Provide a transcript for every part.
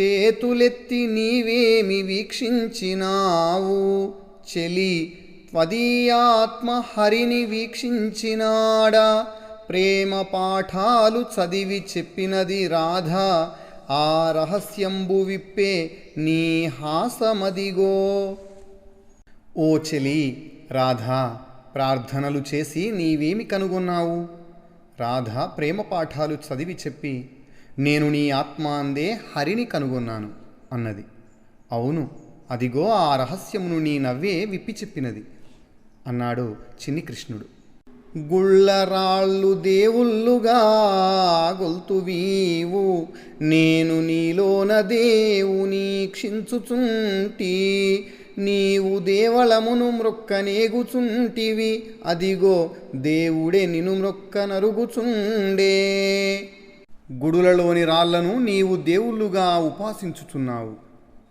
చేతులెత్తి నీవేమి వీక్షించినావు? చెలి త్వదీయాత్మ హరిని వీక్షించినాడా. ప్రేమ పాఠాలు చదివి చెప్పినది రాధ. ఆ రహస్యంబు విప్పే నీ హాసమదిగో. ఓ చెలి రాధా ప్రార్థనలు చేసి నీవేమి కనుగొన్నావు? రాధ ప్రేమ పాఠాలు చదివి చెప్పి నేను నీ ఆత్మ అందే హరిని కనుగొన్నాను అన్నది. అవును అదిగో ఆ రహస్యమును నీ నవ్వే విప్పి చెప్పినది అన్నాడు చిన్ని కృష్ణుడు గుళ్ళరాళ్ళు దేవుళ్ళుగా గొల్తువీవు నేను నీలోన దేవుని క్షించుచుంటి నీవు దేవళమును మ్రొక్కనేగుచుంటివి అదిగో దేవుడే నిను మ్రొక్క నరుగుచుండే. గుడులలోని రాళ్ళను నీవు దేవుళ్ళుగా ఉపాసించుచున్నావు.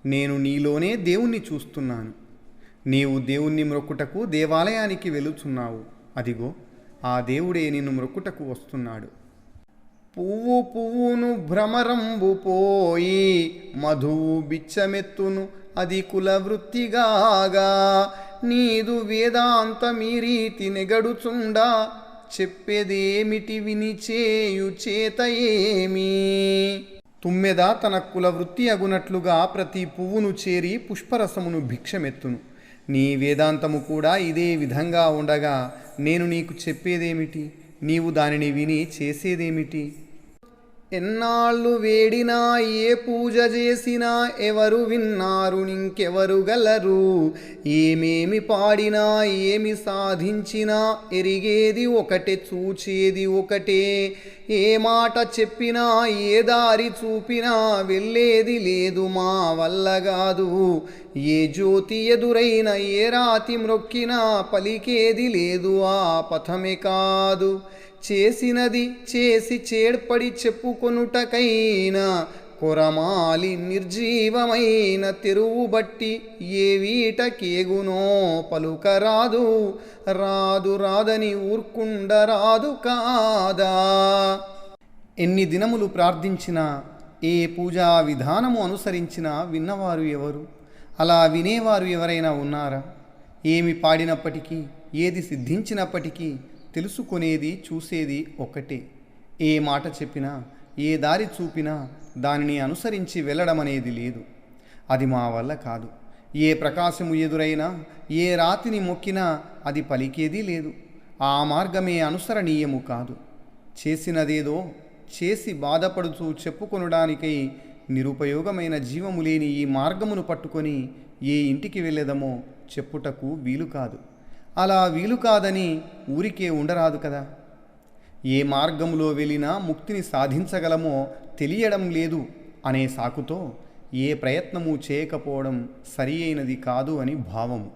నేను నీలోనే దేవుణ్ణి చూస్తున్నాను. నీవు దేవుణ్ణి మ్రొక్కుటకు దేవాలయానికి వెళుచున్నావు. అదిగో ఆ దేవుడే నిన్ను మ్రొక్కుటకు వస్తున్నాడు. పువ్వు పువ్వును భ్రమరంబు పోయి మధువు బిచ్చమెత్తును అది కులవృత్తిగాగా. నీదు వేదాంతమీ రీతి నెగడుచుండా. చెప్పేదేమిటి విని చేయు చేత ఏమి తుమ్మెద తన కుల వృత్తి అగునట్లుగా ప్రతి పువ్వును చేరి పుష్పరసమును భిక్షమెత్తును. నీ వేదాంతము కూడా ఇదే విధంగా ఉండగా నేను నీకు చెప్పేదేమిటి? నీవు దానిని విని చేసేదేమిటి? ఎన్నాళ్ళు వేడినా ఏ పూజ చేసినా ఎవరు విన్నారు ఇంకెవరు గలరు? ఏమేమి పాడినా ఏమి సాధించినా ఎరిగేది ఒకటే చూచేది ఒకటే. ఏ మాట చెప్పినా ఏ దారి చూపినా వెళ్ళేది లేదు మా వల్ల కాదు. ఏ జ్యోతి ఎదురైన ఏ రాతి మ్రొక్కినా పలికేది లేదు ఆ పథమే కాదు. చేసినది చేసి చేడ్పడి చెప్పుకొనుటకైనా కొరమాలి నిర్జీవమైన తెరువు బట్టి ఏ వీటకేగునో పలుకరాదు రాదు. రాదని ఊర్కుండరాదు కాదా. ఎన్ని దినములు ప్రార్థించినా ఏ పూజా విధానము అనుసరించినా విన్నవారు ఎవరు? అలా వినేవారు ఎవరైనా ఉన్నారా? ఏమి పాడినప్పటికీ ఏది సిద్ధించినప్పటికీ తెలుసుకునేది చూసేది ఒక్కటే. ఏ మాట చెప్పినా ఏ దారి చూపినా దానిని అనుసరించి వెళ్ళడం అనేది లేదు. అది మా వల్ల కాదు. ఏ ప్రకాశము ఎదురైనా ఏ రాతిని మొక్కినా అది పలికేది లేదు. ఆ మార్గమే అనుసరణీయము కాదు. చేసినదేదో చేసి బాధపడుతూ చెప్పుకొనడానికై నిరుపయోగమైన జీవము లేని ఈ మార్గమును పట్టుకొని ఏ ఇంటికి వెళ్ళేదమో చెప్పుటకు వీలు కాదు. అలా వీలు కాదని ఊరికే ఉండరాదు కదా. ఏ మార్గంలో వెళ్ళినా ముక్తిని సాధించగలమో తెలియడం లేదు అనే సాకుతో ఏ ప్రయత్నము చేయకపోవడం సరి అయినది కాదు అని భావము.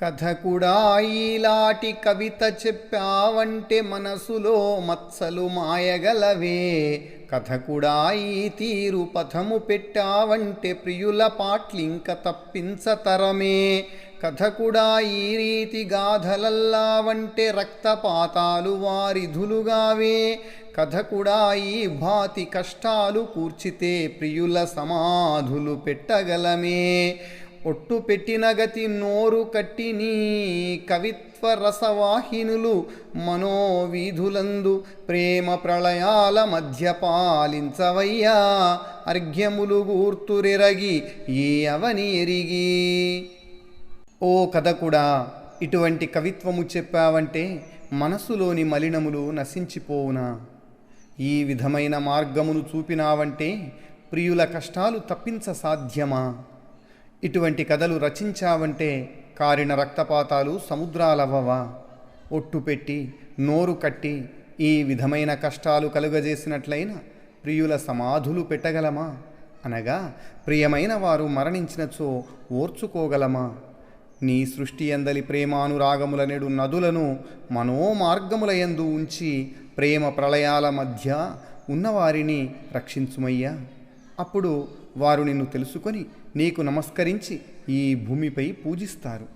కథ కూడా ఈలాటి కవిత చెప్పావంటే మనసులో మత్సలు మాయగలవే. కథ కూడా ఈ తీరు పథము పెట్టావంటే ప్రియుల పాట్లింక తప్పించతరమే కథ కూడా ఈ రీతి గాథలల్లావంటే రక్తపాతాలు వారిధులుగావే. కథ కూడా ఈ భాతి కష్టాలు కూర్చితే ప్రియుల సమాధులు పెట్టగలమే. ఒట్టు పెట్టిన గతి నోరు కట్టిని కవిత్వ రసవాహినులు మనోవీధులందు ప్రేమ ప్రళయాల మధ్య పాలించవయ్యా అర్ఘ్యములు గూర్తురెరగి ఏ అవని ఎరిగి. ఓ కథ కూడా ఇటువంటి కవిత్వము చెప్పావంటే మనసులోని మలినములు నశించిపోవునా? ఈ విధమైన మార్గమును చూపినావంటే ప్రియుల కష్టాలు తప్పించ సాధ్యమా? ఇటువంటి కథలు రచించావంటే కారిన రక్తపాతాలు సముద్రాలవ్వవా? ఒట్టు పెట్టి నోరు కట్టి ఈ విధమైన కష్టాలు కలుగజేసినట్లయిన ప్రియుల సమాధులు పెట్టగలమా? అనగా ప్రియమైన వారు మరణించినచో ఓర్చుకోగలమా? నీ సృష్టి ఎందలి ప్రేమానురాగముల నెడు నదులను మనోమార్గములయందు ఉంచి ప్రేమ ప్రళయాల మధ్య ఉన్నవారిని రక్షించుమయ్యా. అప్పుడు వారు నిన్ను తెలుసుకొని నీకు నమస్కరించి ఈ భూమిపై పూజిస్తారు.